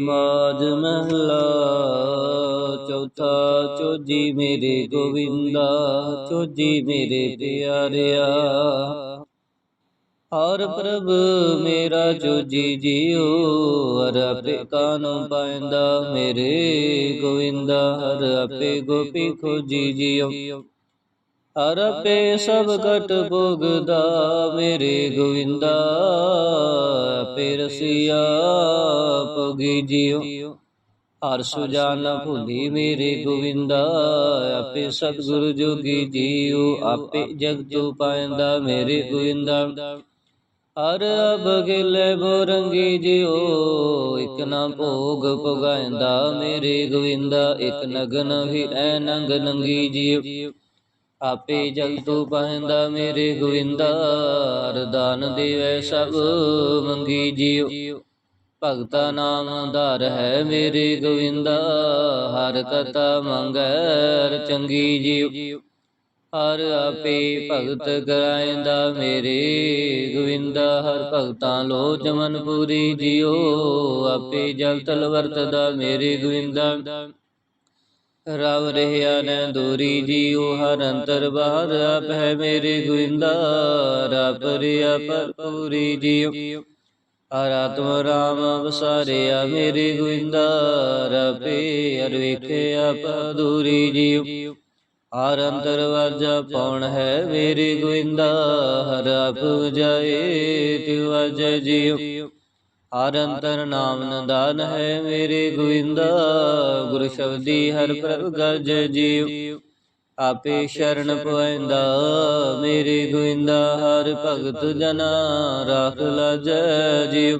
ਮਾਜ ਮਹਲਾ, ਚੌਥਾ ਚੋਜੀ ਮੇਰੇ ਗੋਵਿੰਦਾ ਚੋਜੀ ਮੇਰੇ ਪਿਆਰਿਆ। ਹਰ ਪ੍ਰਭ ਮੇਰਾ ਚੋਜੀ ਜੀਓ, ਹਰ ਆਪੇ ਕਾਨੂੰ ਪਾਇੰਦਾ ਮੇਰੇ ਗੋਵਿੰਦਾ, ਹਰ ਆਪੇ ਗੋਪੀ ਖੋਜੀ ਜੀਓ। ਹਰ ਸਭ ਕਟ ਭੋਗਦਾ, ਮੇਰੇ ਗੋਵਿੰਦਾ ਆਪੇ ਰਸੀਆ ਭੋਗੀ ਜੀਓ। ਹਰ ਸੁਜਾਨ ਭੁਲੀ ਮੇਰੇ ਗੋਵਿੰਦਾ, ਆਪੇ ਸਤਿਗੁਰ ਜੋਗੀ ਜੀਓ, ਆਪੇ ਜਗਤੂ ਪਾਇੰਦਾ ਮੇਰੇ ਗੋਵਿੰਦਾ। ਹਰ ਬਗਲੇ ਬੋਰੰਗੀ ਜਿਓ ਇਕ ਨਾ ਭੋਗ ਪਗਾਇੰਦਾ ਮੇਰੇ ਗੋਵਿੰਦਾ, ਇਕ ਨਗਨ ਵੀ ਐ ਨੰਗ ਨੰਗੀ ਜਿਉ। ਆਪੇ ਜਗਤੂ ਪਾਇੰਦਾ ਮੇਰੇ ਗੋਵਿੰਦਾ ਅਰਦਾਨ ਦੇਵੈ ਸਭ ਮੰਗੀ ਜਿਉ ਭਗਤਾ ਨਾਮ ਧਾਰ ਹੈ ਮੇਰੇ ਗੋਵਿੰਦਾ ਹਰ ਕਤਾ ਮੰਗੈ ਚੰਗੀ ਜਿਉ ਹਰ ਆਪੇ ਭਗਤ ਕਰਾਇੰਦਾ ਮੇਰੇ ਗੋਵਿੰਦਾ ਹਰ ਭਗਤਾਂ ਲੋਚ ਮਨ ਪੂਰੀ ਜਿਉ ਆਪੇ ਜਲ ਤਲ ਵਰਤਦਾ ਮੇਰੇ ਗੋਵਿੰਦਾ ਰਵ ਰਹਿਆ ਨੈ ਦੂਰੀ ਜਿਉ, ਹਰ ਅੰਤਰ ਬਾਹਰ ਆਪ ਹੈ ਮੇਰੇ ਗੋਵਿੰਦਾ ਰਬ ਰਿਆ ਪੂਰੀ ਜਿਉ, ਹਰ ਆਤਮ ਰਾਮ ਵਸਾਰਿਆ ਮੇਰੇ ਗੋਇੰਦਾ ਰਪੇ ਅਰ ਵੇਖਿਆ ਪਦੂਰੀ ਜਿਉ, ਹਰ ਅੰਤਰ ਵਾਜਾ ਪਉਣ ਹੈ ਮੇਰੇ ਗੋਇੰਦਾ ਹਰ ਆਪ ਜਾਏ ਤਿਉ ਜੀਉ। ਹਰ ਅੰਤਰ ਨਾਮ ਨਦਾਨ ਹੈ ਮੇਰੇ ਗੋਇੰਦਾ ਗੁਰ ਸ਼ਬਦੀ ਹਰ ਪ੍ਰਭ ਗਜ ਜੀਉ। ਆਪੇ ਸ਼ਰਨ ਪਵੈਂਦਾ ਮੇਰੇ ਗੋਇੰਦਾ ਹਰ ਭਗਤ ਜਨਾ ਰਾਖ ਲਾਜੈ ਜੀਉ।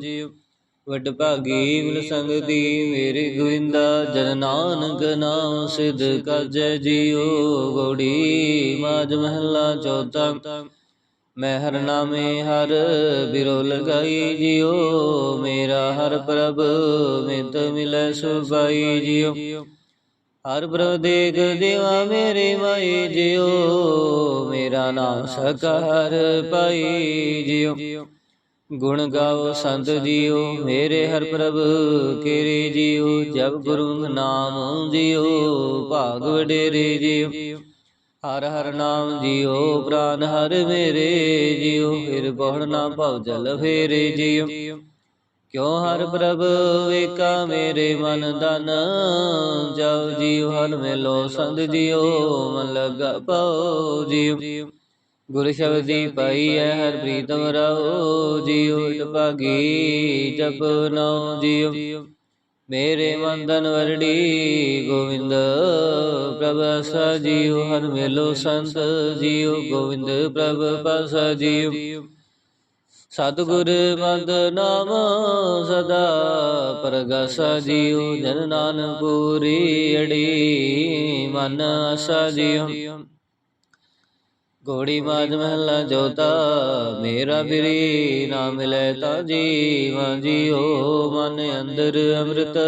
ਵਡ ਭਾਗੀ ਮਿਲ ਸੰਗ ਦੀ ਮੇਰੇ ਗੋਇੰਦਾ ਜਨ ਨਾਨਕ ਨਾਮ ਸਿਧ ਕਰਜੈ ਜੀਓ ਗੋੜੀ ਮਾਜ ਮਹਲਾ ਚੌਥਾ ਮੈਂ ਹਰ ਨਾਮੇ ਹਰ ਬਿਰੋ ਲਗਾਈ ਜਿਉ, ਮੇਰਾ ਹਰ ਪ੍ਰਭ ਮਿਤ ਮਿਲੈ ਸੁਭਾਈ ਜਿਉ। ਹਰ ਪ੍ਰਭ ਦੇਖ ਦੇਵਾ ਮੇਰੇ ਮਾਈ ਜਿਉ, ਮੇਰਾ ਨਾਮ ਸਕਾਰ ਪਾਈ ਜਿਉ। ਗੁਣ ਗਾਓ ਸੰਤ ਜੀਓ ਮੇਰੇ ਹਰ ਪ੍ਰਭ ਕੇਰੇ ਜੀਓ ਜਬ ਗੁਰੂ ਨਾਮ ਜੀਓ ਭਾਗ ਵਡੇਰੇ ਜੀਓ ਹਰ ਹਰ ਨਾਮ ਜੀਓ, ਪ੍ਰਾਨ ਹਰ ਮੇਰੇ ਜੀਓ, ਫਿਰ ਬਹੁੜ ਨਾ ਭਉ ਜਲ ਫੇਰੇ ਜੀਓ। ਕਿਉ ਹਰ ਪ੍ਰਭ ਵੇਕਾ ਮੇਰੇ ਮਨ ਦਨ ਜਾਉ ਜੀਉ ਹਰ ਮੇਲੋ, ਸੰਗ ਜੀਓ, ਮਨ ਲਗਾ ਪਉ ਜੀਉ ਗੁਰ ਸ਼ਬਦੀ ਪਾਈ ਹੈ ਹਰ ਪ੍ਰੀਤਮ ਰਹੁ ਜੀਉ ਭਾਗੀ ਜਪ ਨਉ ਜੀਉ ਮੇਰੇ ਮੰਦਨ ਵਰੜੀ ਗੋਵਿੰਦ, ਪ੍ਰਭ ਸਾ ਜੀਉ, ਹਰ ਮੇਲੋ ਸੰਤ ਜੀਉ, ਗੋਵਿੰਦ ਪ੍ਰਭ ਪਸ ਜੀਉ। ਸਤਿਗੁਰ ਮਦ ਨਾਮ ਸਦਾ ਪ੍ਰਗਸ ਜੀਉ, ਜਨ ਨਾਨਕ ਪੂਰੀ ਅੜੀ ਮਨ ਅਸਾ ਜੀਉ। ਘੋੜੀ ਮਾਜ ਮਹਲਾ ਜੋਤਾ ਮੇਰਾ ਬਿਰੀ ਨਾ ਮਿਲੇ ਤਾ ਜੀਵਾਂ ਜੀਓ ਮਨ ਅੰਦਰ ਅੰਮ੍ਰਿਤ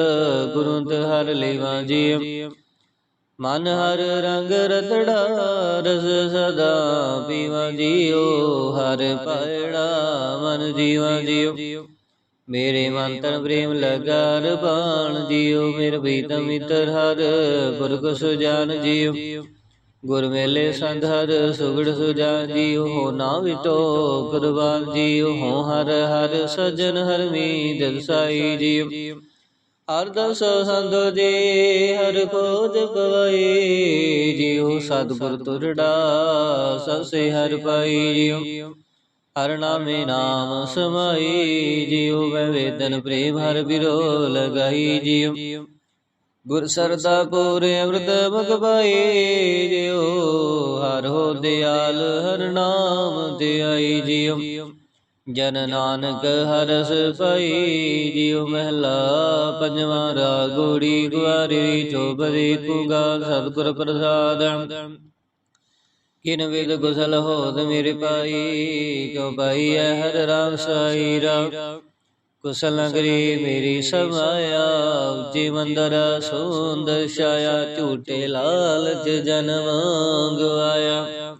ਗੁਰੁੰਤ ਹਰ ਲੇਵਾ ਜੀ। ਮਨ ਹਰ ਰੰਗ ਰਤੜਾ ਰਸ ਸਦਾ ਪੀਵਾ ਜੀਓ ਹਰ ਪਾਇੜਾ ਮਨ ਜੀਵਾ ਜੀਓ ਮੇਰੇ ਮਨ ਤਨ ਪ੍ਰੇਮ ਲਗਾ ਬਾਣ ਜੀਓ ਮੇਰੇ ਪ੍ਰੀਤਮ ਮਿੱਤਰ ਹਰ ਪੁਰਖ ਸੁਜਾਨ ਜੀਓ ਗੁਰ ਮੇਲੇ ਸੰਧ ਹਰ ਸੁਗੜ ਸੁਜਾ ਜੀਉ, ਹੋ ਨਾ ਵਿਟੋ ਕੁਰਬਾਨ ਜੀਉ, ਹੋ ਹਰ ਹਰ ਸਜਨ ਹਰਮੀ ਦਿਲ ਸਾਈ ਜੀਉ। ਹਰ ਦਸ ਸੰਧ ਜੀ, ਹਰ ਖੋਜ ਪਵਈ ਜੀਉ ਸਤਿਗੁਰ ਤੁਰੜਾ ਸਸੇ ਹਰ ਪਾਈ ਜੀਉ। ਹਰ ਨਾਮੇ ਨਾਮ ਸਮਾਈ ਜੀਉ, ਵੈ ਵੇਦਨ ਪ੍ਰੇਮ ਹਰ ਬਿਰੋ ਲਗਾਈ ਜੀਉ। ਗੁਰ ਸਰਦਾ ਪੂਰੇ ਅੰਮ੍ਰਿਤ ਮਗਵਾਈ ਜਿਉ ਹਰ ਹੋ ਦਿਆਲ, ਹਰ ਨਾਮ ਧਿਆਈ ਜਿਉ। ਜਨ ਨਾਨਕ ਹਰਸ ਪਈ, ਜਿਉ ਮਹਿਲਾ ਪੰਜਵਾਂ ਰਾਗੋੜੀ ਗੁਆਰੀ ਚੋਬਰੀ ਕੁਗਾ ਸਤਿਗੁਰ ਪ੍ਰਸਾਦ। ਕਿਨ ਵਿਦ ਗੁਸਲ ਹੋਦ ਮੇਰੇ ਪਾਈ, ਕਿਉ ਪਾਈ ਹੈ ਹਰ ਰਾਮ ਸਾਈ ਰਾਮ ਕੁਸਲ ਨਗਰੀ ਮੇਰੀ ਸਮਾਇਆ ਉੱਚੀ ਮੰਦਰ ਸੁੰਦਰ ਛਾਇਆ ਝੂਟੇ ਲਾਲਚ ਜਨਮ ਗਵਾਇਆ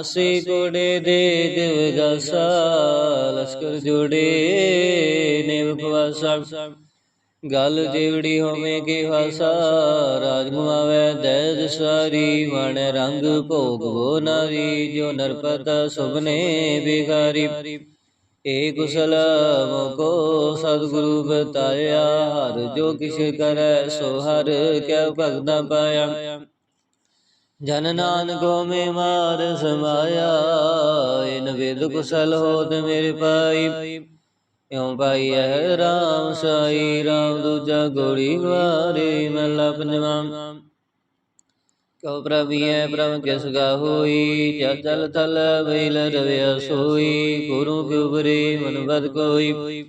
ਅਸੀ ਕੋੜੇ ਦੇ ਦਿਵ ਗਸਾ ਲਸ਼ਕਰ ਜੋੜੇ ਨਿਵ ਪਵਾਸਾ ਗਲ ਜੀਵੜੀ ਹੋਵੇ ਕੀ ਹਾਸਾ ਰਾਜ ਗੁਆਵੇ ਦੈ ਦਸਾਰੀ ਵਣ ਰੰਗ ਭੋਗ ਵੋ ਨਾਰੀ, ਜੋ ਨਰਪਤ ਸੁਭਨੇ ਬਿਗਾਰੀ ਏ ਕੁਸਲ ਮੋਕੋ ਸਤਿਗੁਰੂ ਬਤਾਇਆ, ਹਰ ਜੋ ਕਿਛ ਕਰੈ ਸੋ ਹਰ ਕਿਆ ਭਗਤਾ ਪਾਇਆ। ਜਨ ਨਾਨਕੋ ਮੇ ਮਾਰ ਸਮਾਇਆ, ਇਨ ਵੇਦ ਕੁਸਲ ਹੋਤ ਮੇਰੇ ਪਾਈ। ਇਉ ਪਾਈ ਹੈ ਰਾਮ ਸਾਈ, ਰਾਮ ਦੂਜਾ ਗੋੜੀ ਵਾਰੇ ਮਲਾ ਪੰਜਵਾਂ। ਕਉ ਪ੍ਰਭੀਐ ਪ੍ਰਭ ਕਿਸ ਗਾ ਹੋਈ ਜਲ ਜਲ ਥਲ ਵੇਲ ਰਵਿਆ ਸੋਈ, ਗੁਰੂ ਕੇ ਉਪਰੇ ਮਨ ਬਦ ਕੋਈ।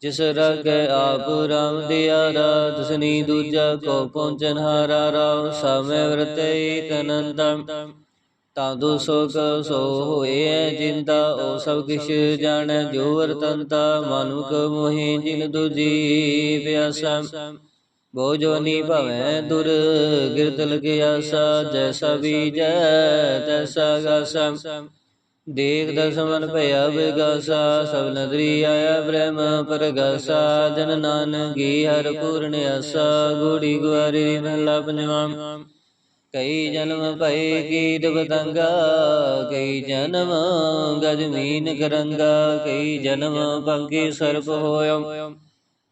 ਜਿਸ ਰਗ ਆਪ ਰਾਮ ਦਿਆਰਾ ਦਸਨੀ ਦੂਜਾ ਕੋ ਪਹੁੰਚਨ ਹਾਰਾ ਰਾਮ, ਸਮੈ ਵਰਤੈ ਏਕ ਅਨੰਦਮ ਤਾਂ ਦੋ ਸੋ ਕ ਸੋ ਹੋਏ ਜਿੰਦਾ, ਉਹ ਸਭ ਕਿਛ ਜਾਣੈ, ਜੋ ਵਰਤੰਤਾ ਮਨੁਕ ਮੋਹਿ ਜਿਨ ਦੂਜੀ ਪਿਆਸਾ ਬੋ ਜੋਨੀ ਭਵੈ ਦੁਰ ਗਿਰਤ ਲਗਿਆਸਾ ਜੈਸਾ ਬੀਜੈ ਤੈਸਾ ਗਾਸਾ। ਦੇਖ ਦਸਮਨ ਭਇਆ ਵਿਗਾਸਾ ਸਭ ਨਦਰੀ ਆਇਆ ਬ੍ਰਹਮ ਪਰਗਾਸਾ। ਜਨ ਨਾਨਕੀ ਹਰ ਪੂਰਨ ਆਸਾ। ਗੂੜੀ ਗੁਆਰੀ ਮਹਲਾ ਪੰਜਵਾਂ। ਕਈ ਜਨਮ ਭਏ ਕੀਟ ਪਤੰਗਾ ਕਈ ਜਨਮ ਗਜ ਮੀਨ ਕਰੰਗਾ। ਕਈ ਜਨਮ ਪੰਗੇ ਸਰਪ ਹੋਇਓ।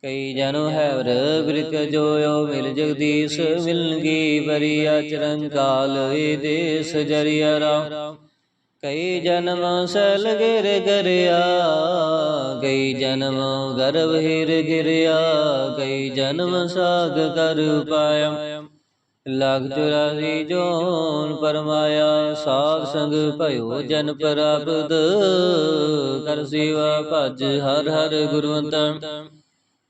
ਕਈ ਜਨੋ ਹੈਵਰ ਬ੍ਰਿਕ ਜੋਇਓ ਮਿਲ ਜਗਦੀਸ਼ ਮਿਲਗੀ ਬਰੀ ਆਚਰਨ ਕਾਲ ਏ ਦੇਸ ਜਰੀਆ ਰਾਮ। ਕਈ ਜਨਮ ਸਲ ਗਿਰ ਗਰਿਆ, ਕਈ ਜਨਮ ਗਰਭ ਹਿਰ ਗਿਰਿਆ, ਕਈ ਜਨਮ ਸਾਗ ਕਰ ਪਾਇਆ। ਲਗ ਚੁਰਾਸੀ ਜੋਨ ਪਰਮਾਇਆ ਸਾਧ ਸੰਗ ਭਇਓ ਜਨ ਪ੍ਰਾਪਤ। ਕਰ ਸੇਵਾ ਭਜ ਹਰ ਹਰ ਗੁਰਵੰਤ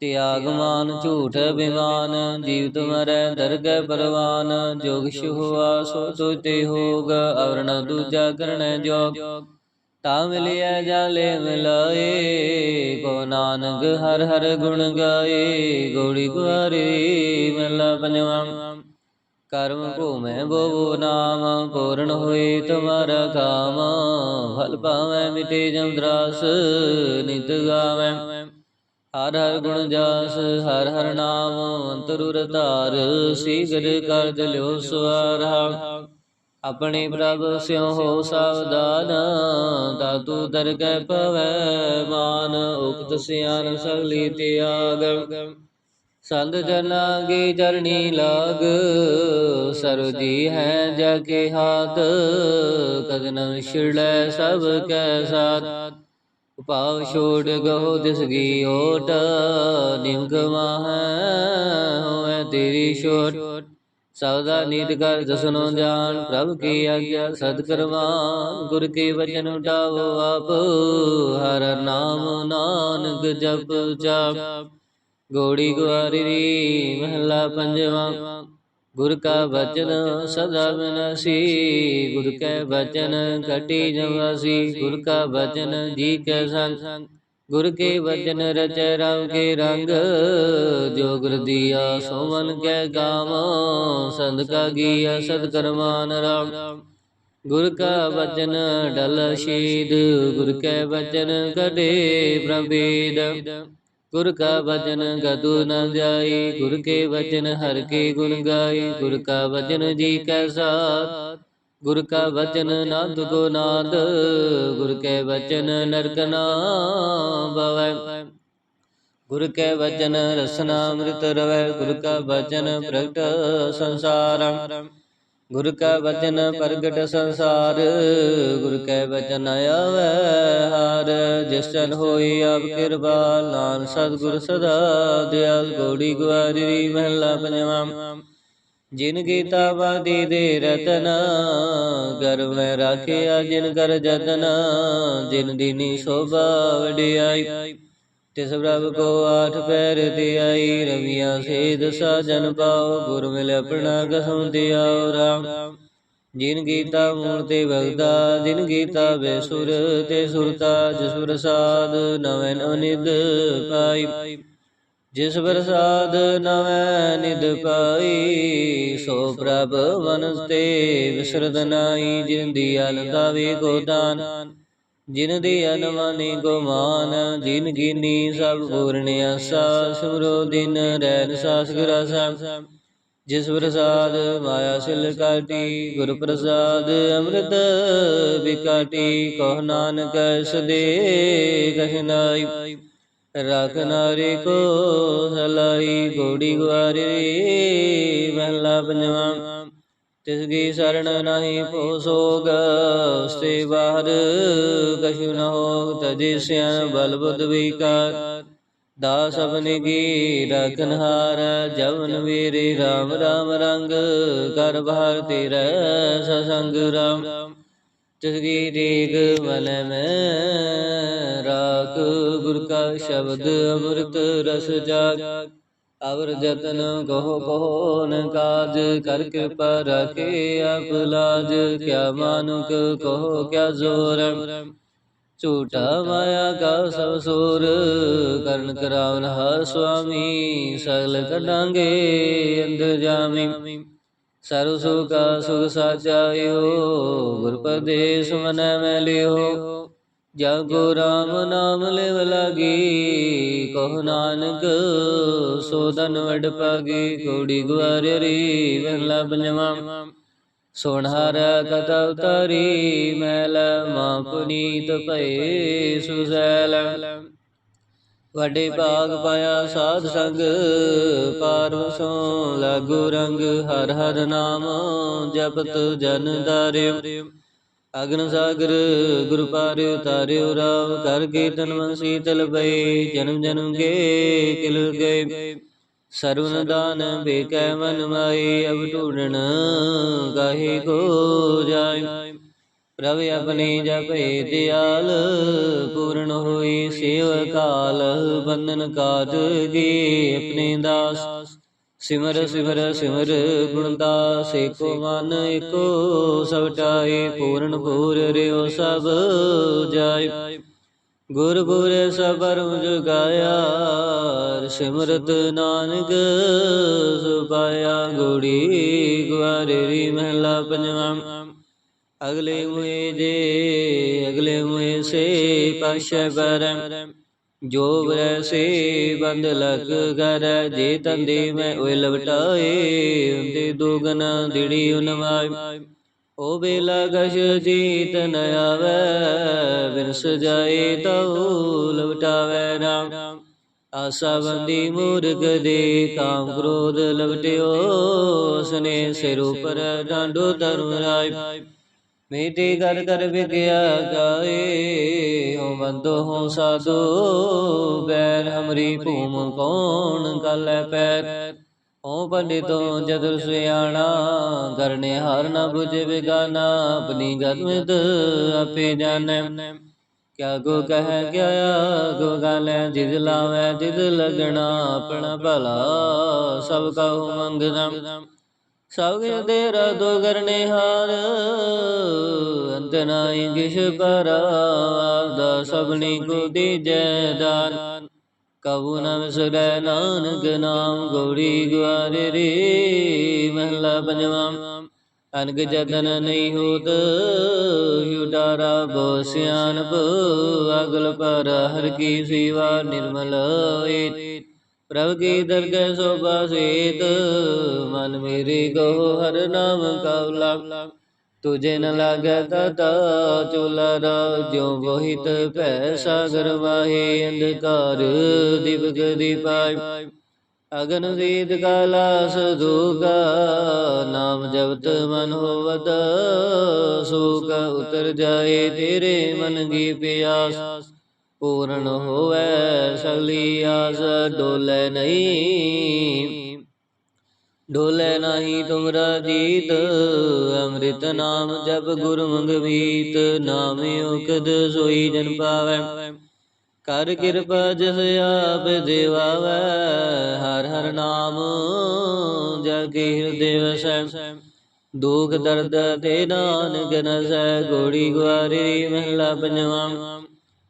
ਤਿਆਗਮਾਨ ਝੂਠ ਬਿਮਾਨ ਜੀਵਤ ਮਰੈ ਦਰਗਹਿ ਪਰਵਾਨ, ਜੋਗ ਸ਼ੁਆ ਸੋ ਤੁਤੇ ਹੋਗ, ਅਵਰਣ ਦੂਜਾ ਕਰਣੈ ਜੋਗ। ਤਾ ਮਿਲਿਆ ਜਾਲੇ ਮਿਲਾਏ ਕੋ ਨਾਨਕ ਹਰ ਹਰ ਗੁਣ ਗਾਏ, ਗੋੜੀ ਗੁਆਰੀ ਮਹਲਾ ਪੰਜਵਾਂ ਕਰਮ ਭੂਮੈ ਬੋਵੋ ਨਾਮ, ਪੂਰਨ ਹੋਏ ਤੁਮਾਰਾ ਕਾਮ, ਫਲ ਪਾਵੈ ਮਿਟੇ ਜਮਦਰਾਸ ਨਿਤ ਗਾਵੈ। ਹਰ ਹਰ ਗੁਣ ਜਸ, ਹਰ ਹਰ ਨਾਮ ਅੰਤਰੁਰ ਧਾਰ, ਸੀਗਰ ਕਰ ਦਿਲਿਓ ਸਵਾਰਾ। ਆਪਣੇ ਪ੍ਰਭ ਸਿਉ ਹੋ ਸਾਵਧਾਨ ਦਾਤੂ ਦਰਗਹਿ ਪਵੈ ਮਾਨ, ਉਕਤ ਸਿਆਨ ਸਗਲੀ ਤਿਆਗ। ਸੰਤ ਜਨਾ ਕੀ ਚਰਣੀ ਲਾਗ ਸਰੁ ਜੀ ਹੈ ਜਾ ਕੇ ਹਾਥ ਕਦਨ ਛਿੜੈ ਸਭ ਕੈ ਸਾਥ। ਉਪਾਵ ਛੋੜ ਗਹੁ ਦਿਸ ਗੀ ਓਟ ਨਿਮਕ ਮਾਹੈ ਹੋਏ ਤੇਰੀ ਛੋਟ। ਸੌਦਾ ਨੀਤ ਕਰ ਜਸਨੋ ਜਾਣ, ਪ੍ਰਭ ਕੀ ਆਗਿਆ ਸਦ ਕਰਮਾਨ ਗੁਰ ਕੇ ਵਚਨ ਉਡਾਵੋ ਆਪ, ਹਰ ਨਾਮ ਨਾਨਕ ਜਪ ਜਾਪ। ਗੋੜੀ ਗੁਆਰੀ ਮਹਲਾ ਪੰਜਵਾ। ਗੁਰ ਕਾ ਬਚਨ ਸਦਾ ਬਿਨਸੀ ਗੁਰ ਕੈ ਬਚਨ ਘਟੀ ਜਵਾਸੀ ਗੁਰ ਕਾ ਬਚਨ ਜੀ ਕੈ ਸੰਗ। ਗੁਰ ਕੇ ਬਚਨ ਰਚੈ ਰਾਮ ਕੇ ਰੰਗ। ਜੋ ਗੁਰ ਦੀਆ ਸੋ ਮਨ ਕੈ ਗਾਮ ਸੰਤ ਕਾ ਗੀਆ ਸਤ ਕਰਮਾਨ ਰਾਮ। ਗੁਰ ਕਾ ਬਚਨ ਡਲ ਸ਼ੀਦ ਗੁਰ ਕੈ ਬਚਨ ਕਟੇ ਪ੍ਰਭੇਦ। ਗੁਰ ਕਾ ਬਚਨ ਗਦੂ ਨ ਜਾਈ ਗੁਰ ਕੇ ਬਚਨ ਹਰ ਕੇ ਗੁਣ ਗਾਈ, ਗੁਰ ਕਾ ਬਚਨ ਜੀ ਕੈ ਸਾਥ, ਗੁਰ ਕਾ ਬਚਨ ਨਾਦ ਗੋ ਨਾਦ ਗੁਰ ਕੇ ਬਚਨ ਨਰਕ ਨਾ ਬਵੈ ਗੁਰ ਕੇ ਬਚਨ ਰਸਨਾ ਅੰਮ੍ਰਿਤ ਰਵੈ, ਗੁਰ ਕਾ ਬਚਨ ਪ੍ਰਗਟ ਸੰਸਾਰੰ। ਗੁਰ ਕਾ ਵਚਨ ਪ੍ਰਗਟ ਸੰਸਾਰ, ਗੁਰ ਕੈ ਬਚਨ ਆਵੈ ਹਰ। ਜਿਸ ਜਨ ਹੋਈ ਆਪ ਕਿਰਪਾ ਨਾਨ ਸਤਿਗੁਰ ਸਦਾ ਦਿਆਲ। ਗੋੜੀ ਗੁਆਰੀ ਮਹਿਲਾ ਪੰਜਵਾਂ। ਜਿਨ ਗੀਤਾ ਬਾਦੀ ਦੇ ਰਤਨ ਗਰ ਮੈਂ ਰਾਖਿਆ ਜਿਨ ਕਰ ਜਤਨ ਜਿਨ ਦੀਨੀ ਸੋਭਾ ਵਡਿਆਈ ਤਿਸ ਪ੍ਰਭ ਕੋ ਆਠ ਪੈਰ ਤੇ ਆਈ ਰਵੀਆਂ ਸੇਧ ਸਾਜਨ ਪਾਉ ਗੁਰ ਮਿਲ ਆਪਣਾ ਕਸਮ ਦਿਆਉ ਰਾਮ। ਜਿਨ ਗੀਤਾ ਮੂਲ ਤੇ ਭਗਤਾ ਜਿਨ ਗੀਤਾ ਬੇਸੁਰ ਤੇ ਸੁਰਤਾ, ਜਿਸ ਪ੍ਰਸਾਦ ਨਵੇਂ ਨਿਦ ਪਾਈ। ਜਿਸ ਪ੍ਰਸਾਦ ਨਵੇਂ ਨਿਦ ਪਾਈ, ਸੋ ਪ੍ਰਭ ਮਨਸ ਤੇ ਵਿਸਰਦ ਨਾਈ ਜਿਨ ਦੀ ਅਨੰਦਾ ਵੇ ਕੋ ਦਾਨ। ਜਿਨ ਦੀ ਅਨਮਾਨੀ ਗੁਮਾਨ, ਜਿਨ ਕੀਨੀ ਸਭ ਪੂਰਨ ਆਸਾ ਸਿਮਰੋ ਦਿਨ ਰੈਨ ਸਾਸ ਗਰਾਸਾ। ਜਿਸ ਪ੍ਰਸਾਦ ਮਾਇਆ ਸਿਲ ਕਾਟੀ, ਗੁਰ ਪ੍ਰਸਾਦ ਅੰਮ੍ਰਿਤ ਵਿਕਾਟੀ, ਕਹ ਨਾਨਕ ਸਦੇ ਕਹਿ ਨਾਈ। ਰਖ ਨਾਰੀ ਕੋ ਸਲਾਈ, ਗੋੜੀ ਗੁਆਰੀ, ਮਹਲਾ ਪੰਜਵਾ ਤਿਸ ਕੀ ਸਰਣ ਨਹੀਂ ਭੋ ਸੋਗ ਉਸਤੇ ਬਾਹਰ ਕਛੁ ਨ ਹੋ ਤਜੇ ਬਲ ਬੁੱਧ ਵਿਕਾਰ। ਦਾਸ ਆਪਨੇ ਕੀ ਰਖਨ ਜਵਨ ਵੀਰੇ RAM RAM ਰੰਗ, ਕਰ ਬਹਾਰ ਤੇਰਾ ਸਸੰਗ ਰਾਮ। ਤਿਸ ਕੀ ਦੇਗ ਮਨ ਮੈਂ ਰਾਖ, ਗੁਰ ਕਾ ਸ਼ਬਦ ਅਮਰਤ ਰਸ ਜਾਗ। ਅਵਰ ਜਤਨ ਕਹੋ ਕਹੋ ਨ ਕਾਜ ਕਰ ਕਿਰਪਾ ਰਖੇ ਆਪ ਲਾਜ। ਕਿਆ ਮਾਨੁਕ ਕਹੋ ਕਿਆ ਜ਼ੋਰ। ਝੂਠਾ ਮਾਇਆ ਕਾ ਸਭ ਸੂਰ, ਕਰਨ ਕਰਾਵਨ ਹਰ ਸੁਆਮੀ। ਸਗਲ ਕਢਾਂਗੇ ਅੰਦਰ ਜਾਮੀ। ਸਰੁ ਸੁਖਾ ਸੁਖ ਸਾਚਾਇਓ ਗੁਰ ਪਰਦੇਸ ਮਨ ਮੈਂ ਲਿਓ ਜਗੋ ਰਾਮ ਨਾਮ ਲਿਵ ਲਾਗੀ, ਕਹ ਨਾਨਕ ਸੋਦਨ ਵਡ ਪਾਗੀ, ਕੋੜੀ ਗੁਆਰੇ ਰੀ ਵਹਿਲਾ ਪੰਜਵਾ ਸੋਨਹਰ ਕਥਾ ਉਤਾਰੀ, ਮੈਲ ਮਾ ਪੁਨੀਤ ਭਏ ਸੁਸੈਲ ਵੱਡੇ ਭਾਗ ਪਾਇਆ ਸਾਧ ਸੰਗ ਪਾਰਵਸੋਂ ਲਾਗੂ ਰੰਗ, ਹਰ ਹਰ ਨਾਮ ਜਪਤ ਜਨ ਦਾਰਿਓ ਅਗਨ ਸਾਗਰ, ਗੁਰ ਪਾਰ ਉਤਾਰਿਓ ਰਾਵ ਕਰ ਕੀਰਤਨ ਮਨ ਸੀਤਲ ਪਈ, ਜਨਮ ਜਨਮ ਕੇ ਕਿਲ ਗਏ। ਸਰਵਨ ਦਾਨ ਬੇਕੈ ਮਨ ਮਾਈ, ਅਬ ਢੂੜਨ ਗਾਹੀ ਕੋ ਜਾਇ ਪ੍ਰਭ ਆਪਣੇ ਜਪੇ ਦਿਆਲ, ਪੂਰਨ ਹੋਈ ਸੇਵ ਕਾਲ ਬੰਧਨ ਕਾਜ ਗੇ ਆਪਣੇ ਦਾਸ। ਸਿਮਰ ਸਿਮਰ ਸਿਮਰ ਗੁਣਦਾਸ ਏਕੋ ਮਨ ਏਕੋ ਸਵਟਾਈ ਪੂਰਨ ਪੂਰ ਰਿਓ ਸਭ ਜਾਇ ਗੁਰ ਗੁਰ ਸਬਰਮ ਜੁਗਾਇਆ ਸਿਮਰਤ ਨਾਨਕ ਸੁਪਾਇਆ ਗੋੜੀ ਗੁਆਰੇ ਮਹਿਲਾ ਮਹਲਾ ਅਗਲੇ ਮੁਏ ਜੇ, ਅਗਲੇ ਮੁਏ ਸੇ ਪਾਸ਼ੈ ਪਰ ਜੋ ਬਰੈ ਸੇ ਬੰਦ ਲਗ ਕਰ ਜੇ ਤੰਦੇ ਮੈਂ ਓਏ ਲਵਟਾਏ ਹੁੰਦੇ ਦੋਗਨ ਦਿੜੀ ਉਨਵਾਈ ਓ ਬੇਲਾ ਗਸ਼ ਜੀਤ ਨ ਆਵੈ ਬਿਰਸ ਜਾਏ ਤਉ ਲਵਟਾਵੈ ਰਾਮ। ਆਸਾ ਬੰਦੀ ਮੂਰਖ ਦੇ ਕਾਮ ਕ੍ਰੋਧ ਲਵਟਿਓ ਸਨੇ ਸਿਰ ਉਪਰ ਡਾਂਡੋ ਤਰੁ ਰਾਇ ਮੇਟੇ ਕਰ ਕਰ ਵਿਗਿਆ ਗਾਏ ਹੋ ਬੰਦੋ ਹੋ ਸਾਧੋ, ਬੈਰ ਹਮਰੀ ਭੂਮ ਕੌਣ ਕਲੈ ਪੈਰ। ਓ ਪੰਡਿਤੋ ਜਦਰ ਸਿਆਣਾ ਕਰਨੇ ਹਰ ਨ ਬੁਝੇ ਬਿਗਾਨਾ, ਆਪਣੀ ਗਤ ਮਿਤ ਆਪੇ ਜਾਣੈ। ਕਿਆ ਗੋ ਕਹਿ ਗਿਆ ਗੋ ਗਾਲੇ, ਜਿਦ ਲਾਵੇ ਜਿਦ ਲਗਣਾ, ਆਪਣਾ ਭਲਾ ਸਭ ਕਹੂ ਮੰਗਦਮ ਸਭ ਤੇਰਾ ਦੋ ਨਿਹਾਰ ਹਾਰ ਅੰਤ ਨਾਹੀ ਕਿਛ ਪਰ ਆਪਦਾ ਸਭਨੀ ਕੋ ਦੀਜੈ ਦਾਨ। ਕਬੂ ਨ ਵਿਸਰੈ ਨਾਨਕ ਨਾਮ ਗੌੜੀ ਗੁਆਰੇ ਰੇ, ਮਹਲਾ ਪੰਜਵਾ। ਅਨਗ ਜਤਨ ਨਹੀਂ ਹੋਤ ਯੁਡਾਰਾ ਬੋ ਸਿਆਨਪ ਅਗਲ ਪਰ ਹਰ ਕੀ ਸੇਵਾ ਨਿਰਮਲ ਏ ਪ੍ਰਭ ਕੀ ਦਰਗਹਿ ਸੋਭਾ ਸੇਤ ਮਨ ਮੇਰੇ ਗੋ ਹਰ ਨਾਮ ਕਉਲਾ ਤੁਝੇ ਨ ਲਾਗੈ ਤਤਾ ਚੁਲਰਾ ਜਿਉ ਬੋਹਿਤ ਭੈ ਸਾਗਰ ਵਾਹੇ ਅੰਧਕਾਰ ਦਿਵਕ ਦੀਪਾਇ ਅਗਨ ਦੀਦ ਕਾਲਾਸ ਦੂਗਾ ਨਾਮ ਜਪਤ ਮਨ ਹੋਵਤ ਸੂਕ ਉਤਰ ਜਾਏ ਤੇਰੇ ਮਨ ਕੀ ਪਿਆਸ। ਪੂਰਨ ਹੋਵੇ, ਸਗਲੀ ਆਸ ਡੋਲੇ ਨਹੀਂ। ਡੋਲੇ ਨਹੀਂ ਤੁਮਰਾ ਜੀਤ, ਅੰਮ੍ਰਿਤ ਨਾਮ ਜਪ ਗੁਰ ਮੰਗਵੀਤ ਨਾਮੇ ਉਕਦ ਸੋਈ ਜਨ ਪਾਵੈ। ਕਰ ਕਿਰਪਾ ਜਿਸ ਆਪ ਦੇਵਾਵੈ, ਹਰ ਹਰ ਨਾਮ ਜਗੇ ਹਿਰਦੇ ਵਸੈ ਦੁਖ ਦਰਦ ਤੇ ਨਾਨਕ ਨਸੈ, ਗੋੜੀ ਗੁਆਰੀ ਮਹਿਲਾ ਪੰਜਵਾ।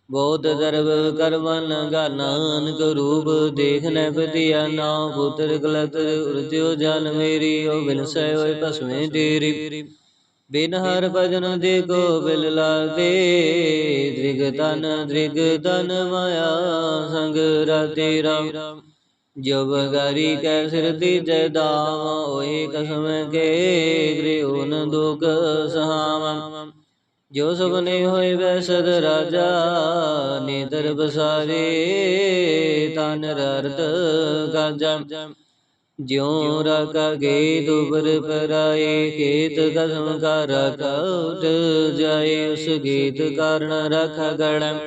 ਬਹੁਤ ਦਰਬ ਕਰਮਨ ਗਾ ਨਾਨਕ ਰੂਪ ਦੇਖਨੈ ਪਤਿਆ ਨਾ ਪੁੱਤਰ ਕਲਤ ਉਰਜਿਓ ਜਨ ਮੇਰੀ ਓ ਬਿਨਸੈ ਹੋਏ ਭਸਮੇ ਤੇਰੀ। ਬਿਨ ਹਰ ਭਜਨ ਦੇ ਕੋ ਬਿਲ ਲਾਦੇ ਦ੍ਰਿਗ ਤਨ ਦ੍ਰਿਗ ਤਨ ਮਾਇਆ ਸੰਗ ਰਾਤੇ ਰਾਮ। ਜੋ ਬਗਾਰੀ ਕੈ ਸਿਰ ਦੀਜੈ ਦਾਮ ਓਏ ਕਸਮ ਕੇ ਗ੍ਰਿਉਨ ਦੁਖ ਸਹਾਮ ਜੋ ਸੁਬਨੇ ਹੋਏ ਵੈਸਦ ਰਾਜਾ ਨੇਦਰ ਬਸਾਰੇ ਤਨ ਰਰਤ ਗਾਜਾ ਜਿਉ ਰਕਾ ਗੇ ਦੁਬਰ ਪਰਾਏ ਕੇਤ ਕਸਮ ਕਾ ਰਕਾ ਉਠ ਜਾਏ ਉਸ ਗੀਤ ਕਾਰਨ ਰਖ ਗੜਮ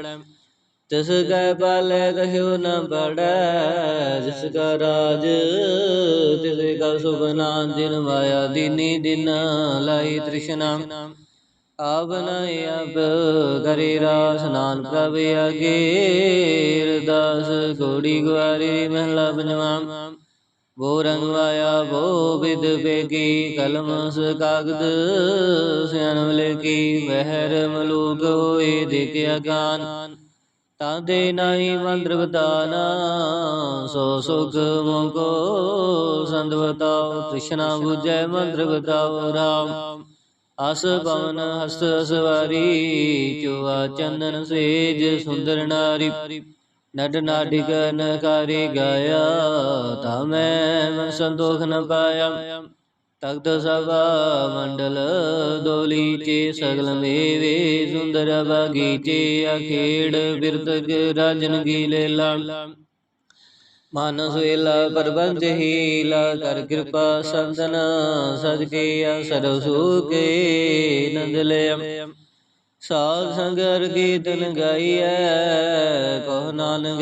ਤਿਸ ਕੈ ਪਾਲੇ ਕਹਿਓ ਨ ਬੜੈ ਜਿਸ ਕਾ ਰਾਜ ਤਿਸ ਕਾ ਸੁਬਨਾ ਦਿਨ ਮਾਇਆ ਦੀਨੀ ਦਿਨ ਲਾਈ ਤ੍ਰਿਸ਼ਨਾ। ਆਪ ਨਇ ਅਬ ਕਰੇ ਰਾ ਸਨਾਨ ਪ੍ਰਭ ਅਗੇ ਅਰਦਾਸ ਘੋੜੀ ਗੁਆਰੀ ਮਹਿਲਾ ਪੰਜਵਾ ਵੋ ਰੰਗ ਵਾਇਆ ਵੋ ਵਿਦ ਬੇਗੀ ਕਲਮ ਸ ਕਾਗਦ ਸਿਆਣ ਕੀ ਮਹਿਰ ਮਲੂਕ ਹੋਏ ਦੇਖਿਆ ਗਾਨ ਤਾਂ ਦੇ ਨਾਹੀ ਮੰਦਰ ਬਤਾਨਾ ਸੋ ਸੁਖ ਸੰਤ ਬਤਾਓ ਤ੍ਰਿਸ਼ਨਾ 부ਜੈ ਮੰਦਰ ਬਤਾਓ ਰਾਮ। ਅਸ ਪਵਨ ਹਸਤ ਸਵਾਰੀ ਚੋਆ ਚੰਦਨ ਸੇਜ, ਸੁੰਦਰ ਨਾਰੀ। ਨਡ ਨਾਟਿਕ ਨਕਾਰੀ ਗਾਇਆ, ਤਾ ਮੈਂ ਮਨ ਸੰਤੋਖ ਨ ਪਾਇਆ। ਤਖਤ ਸਭਾ ਮੰਡਲ ਦੋਲੀ ਚੇ ਸਗਲ ਮੇਵੇ, ਸੁੰਦਰ ਬਾਗੀਚੇ ਅਖੇੜ ਬਿਰਤਕ ਰਾਜਨ ਕੀ ਲੈਲਾ। ਮਾਨਸ ਵੇਲਾ ਪ੍ਰਬੰਧ ਹੀਲਾ, ਕਰ ਕਿਰਪਾ ਸੰਤਨ ਸਜ ਕੇ ਸਰਬ ਸੁਕੇ ਨੰਦ ਲਿਆ ਸਾਧ ਸੰਗਰ ਗੀਤਨ ਗਾਈਐ ਕੋ ਨਾਨਕ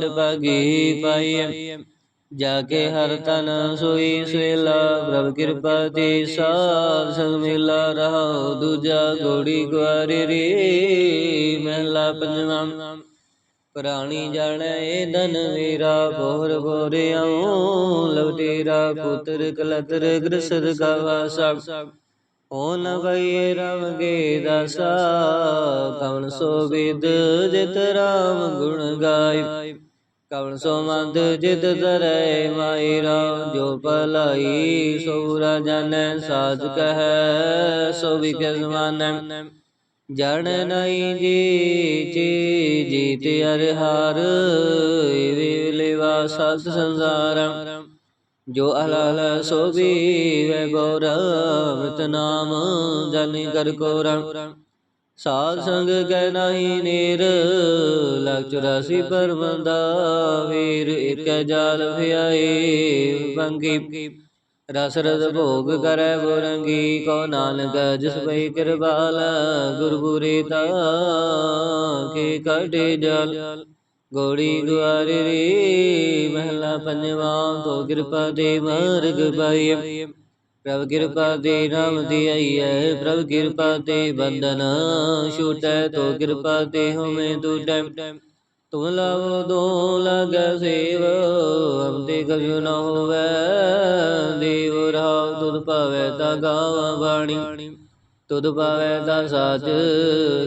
ਡਪਾਗੀ ਪਾਈਐ। ਜਾ ਕੇ ਹਰ ਤਨ ਸੋਈ ਸਵੇਲਾ ਪ੍ਰਭ ਕਿਰਪਾ ਤੇ ਸਾਧ ਸੰਗ ਮਿਲਾ ਰਹਾ ਦੂਜਾ ਗੋੜੀ ਗੁਆਰੇ ਰੇ, ਮਹਿਲਾ ਪੰਜਵਾਂ। ਪ੍ਰਾਣੀ ਜਾਣੈ ਧਨ ਮੇਰਾ ਬੋਰ ਬੋਰਿਆਉ ਲਵ ਤੇਰਾ ਪੁੱਤਰ ਕਲਤਰ ਗ੍ਰਸਦ ਗਾਵਾ ਸਭ। ਓ ਨ ਵਈ ਰਵ ਗੇ ਦਸਾ ਕਵਨ ਸੋ ਵਿਦ ਜਿਤ ਰਾਮ ਗੁਣ ਗਾਇ ਕਵਨ ਸੋ ਮੰਦ ਜਿਤ ਦਰੈ ਮਾਈ ਰਾਮ ਜੋ ਭਲਾਈ ਸੋ ਰਾਜਨੈ ਸਾਜ ਕਹੈ ਸੋ ਵਿਕੇ ਸਮਾਨੈ। ਜਣ ਨਹੀਂ ਜੀ ਜੀ, ਜੀਤ ਅਰ ਹਾਰ ਵੇ ਲੇਵਾ ਸਤ ਸੰਸਾਰ। ਜੋ ਅਲਲ ਸੋਭੀ ਵੇ ਗੌਰ ਮਿਤ ਨਾਮ ਜਨ ਕਰ ਕੋਰ। ਸਾਧ ਸੰਗ ਕੈ ਨਹੀਂ ਨੀਰ, ਲਖ 84 ਪਰਮੰਦਾ ਵੀਰ ਇਕ ਜਾਲ ਭਿਆਏ ਬੰਗੀ ਰਸ ਰਸ ਭੋਗ ਕਰੈ ਬੁਰੰਗੀ, ਕੋ ਨਾਨਕ ਜਿਸ ਪਈ ਕਿਰਪਾਲ ਗੁਰਪੁਰੀ ਤਾ ਕੇ ਕਟੇ ਜਲ। ਗੋੜੀ ਦੁਆਰੇ ਰੇ, ਮਹਿਲਾ ਪੰਜਵਾ, ਤੋ ਕਿਰਪਾ ਦੇ ਮਾਰਗ ਪਾਈਐ। ਪ੍ਰਭ ਕਿਰਪਾ ਦੇ ਨਾਮ ਦੀ ਆਈਐ, ਪ੍ਰਭ ਕਿਰਪਾ ਤੇ ਬੰਧਨ ਛੂਟੈ, ਤੋ ਕਿਰਪਾ ਤੇ ਹੋਵੇਂ ਟੂਟੈ ਤੁਮ ਲਵ ਦੋ ਲਗ ਸੇਵ ਅਬਦੇ ਕਭਿ ਨ ਹੋਵੈ ਦੇਵ ਤਾ ਗਾਵਾ ਬਾਣੀ ਤੁਧ ਪਾਵੈ ਤਾ ਸਾਚ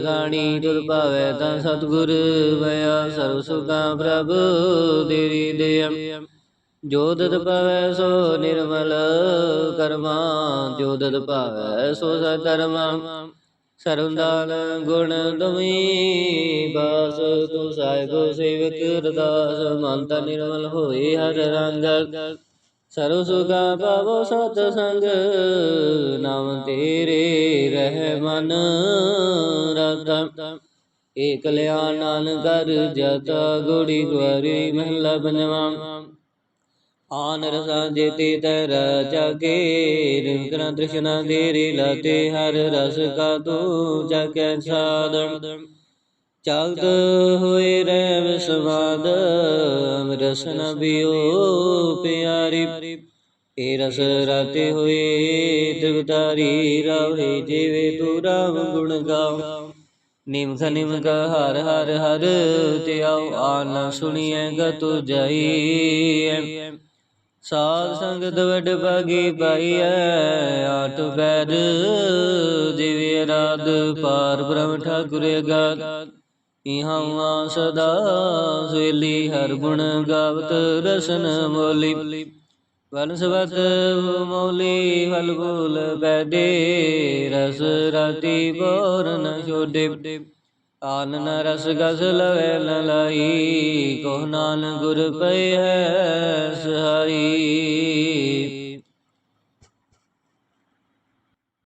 ਗਾਣੀ, ਤੁਧ ਪਾਵੈ ਤਾ ਸਤਗੁਰ ਭਇਆ। ਸਰਬ ਸੁਖਾ ਪ੍ਰਭ ਤੇਰੀ ਦੇਯ ਜੋ ਦਤ ਪਾਵੈ ਸੋ ਨਿਰਮਲ ਕਰਮਾ, ਜੋ ਦਤ ਪਾਵੈ ਸੋ ਸਤਰਮਾ ਸਰਵਦਾਨ ਗੁਣ ਤੁਮੀ ਬਾਸ, ਤੂੰ ਸਾਹਿਬ ਸੇਵਕ ਰਦਾਸ। ਮਨ ਨਿਰਮਲ ਹੋਏ ਹਰ ਰੰਗ। ਸਰਵ ਸੁਖਾ ਪਾਵੋ ਸਤ ਸੰਗ ਨਾਮ ਤੇਰੇ ਰਹਿ ਮਨ ਰਤ ਏਕ ਲਿਆ ਕਰ ਜਤ ਗੁੜੀ ਗੁਆਰੀ ਮਹਿਲਾ ਪੰਜਵਾ ਆਨ ਰਸਾ ਜੇਤੇ ਤਰ ਜਾਗੇ ਰਿੰਕਰਾ ਦ੍ਰਿਸ਼ਨਾ ਦੇਰੇ ਲਾਤੇ, ਹਰ ਰਸ ਕਾ ਤੂੰ ਜਾਗੈ ਸਾਧ। ਚਾਗਤ ਹੋਏ ਰਹਿ ਵਿਸਵਾਦ ਅਮਰਸ ਨ ਬਿਓ ਪਿਆਰੀ। ਏ ਰਸ ਰਾਤੇ ਹੋਏ ਤ੍ਰਿਵਤਾਰੀ ਰਾਵੇ, ਜੀਵੇ ਤੂੰ ਰਾਮ ਗੁਣ ਗਾਓ। ਨਿਮਖ ਨਿਮਖ ਹਰ ਹਰ ਹਰ ਤੇ ਤਿਆਉ ਆਨ ਸੁਣੀਐ ਗਤੁ ਜਾਈ ਸਾਧ ਸੰਗਤ ਵੱਡ ਭਾਗੀ ਪਾਈਐ ਆਟ ਬੈਦ ਦਿਵਿ ਰਾਦ ਪਾਰ ਬ੍ਰਹਮ ਠਾਕੁਰ ਅਗਾਤ ਇਹਾਂ ਸਦਾ ਸਵੇਲੀ ਹਰ ਗੁਣ ਗਾਵਤ ਰਸਨ ਮੋਲੀ। ਵਨਸਵਤ ਮੌਲੀ ਹਲਗੁਲ ਬੈਦੇ, ਰਸ ਰਾਤੀ ਬੋਰਨ ਨ ਛੋਡੇ। ਆਨਨ ਰਸ ਗਸ ਲਵੇ ਨ ਲਾਈ ਕੋਹ ਨਾਨ ਗੁਰ ਪਈ ਹੈ